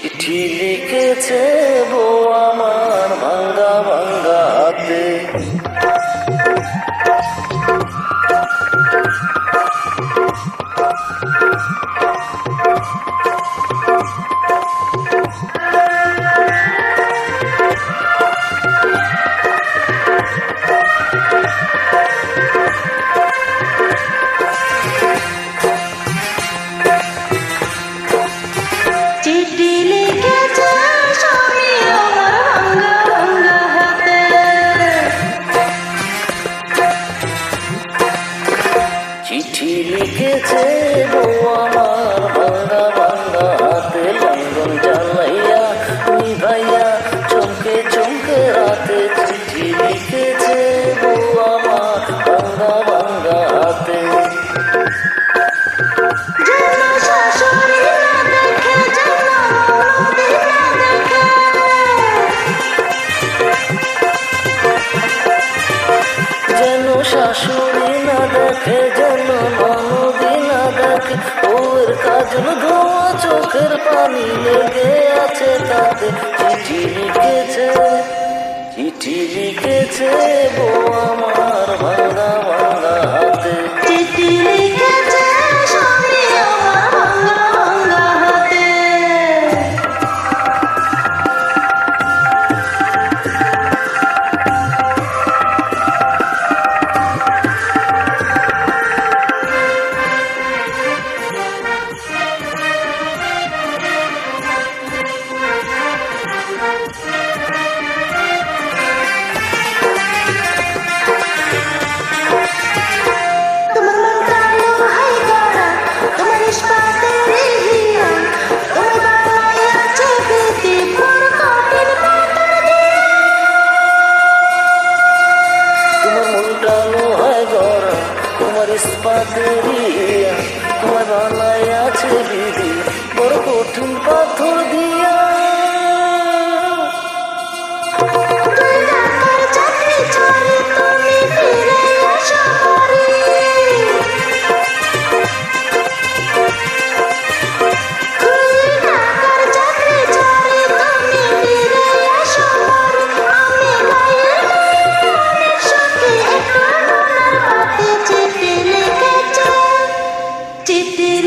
চিঠি লিখেছে লিখেছে বউ আমার ভাঙ্গা ভাঙ্গা হাতে লঙ্ঘন জ্বালাইয়া, নিভাইয়া চমকে চমকে রাতে লিখেছে বউ আমার ভাঙ্গা ভাঙ্গা হাতে। যেন শাশুড়ি না দেখে কাজল ধোয়া চোখের পানি লেগে আছে তাতে। চিঠি লিখেছে চিঠি লিখেছে বউ বানায় আছে দিদি বড় কঠিন পাথর দিয়া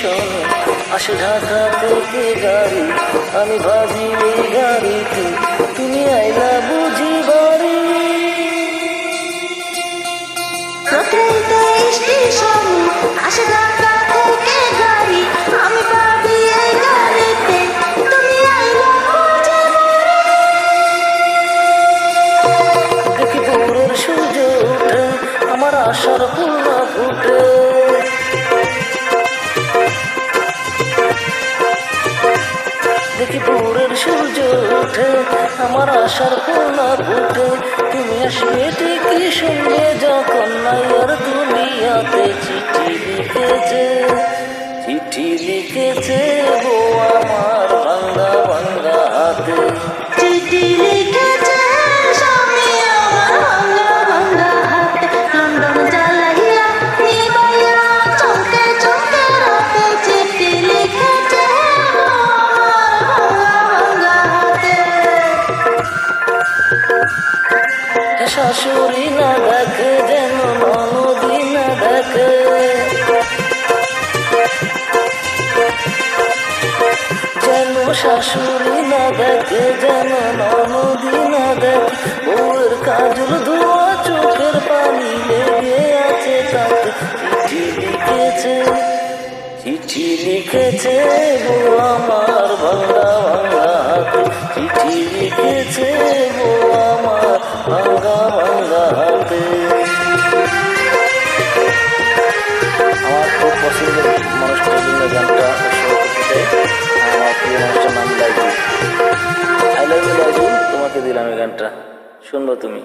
স্টেশন আসে ঢাকা থেকে গাড়ি আমি ভাবি এই গাড়িতে তুমি আইলা বুঝি বাড়ি। স্টেশনে আসে ঢাকা থেকে গাড়ি আমি পাবি এই গাড়িতে তুমি আইলা খুঁজে দেখি ভোরের সূর্য ওঠে আমার আশার পূর্ণ ফুটে। আমার আশার পূর্ণ ফুটে তুমি আসবে ঠিকই শুনে যখন নাই আর দুনিয়াতে চিঠি লিখেছে। চিঠি লিখেছে গো আমার ভাঙ্গা ভাঙ্গা হাতে। চিঠি শাশুড়ি না দেখে যেন ননদি না দেখে যেন শাশুড়ি না দেখে যেন ননদি না দেখে বউয়ের কাজল ধোয়া চোখের পানি লেগে আছে চিঠি লিখেছে চিঠি লিখেছে আমার ভাঙ্গা হাতে। চিঠি লিখেছে এই গানটা। শুনব তুমি?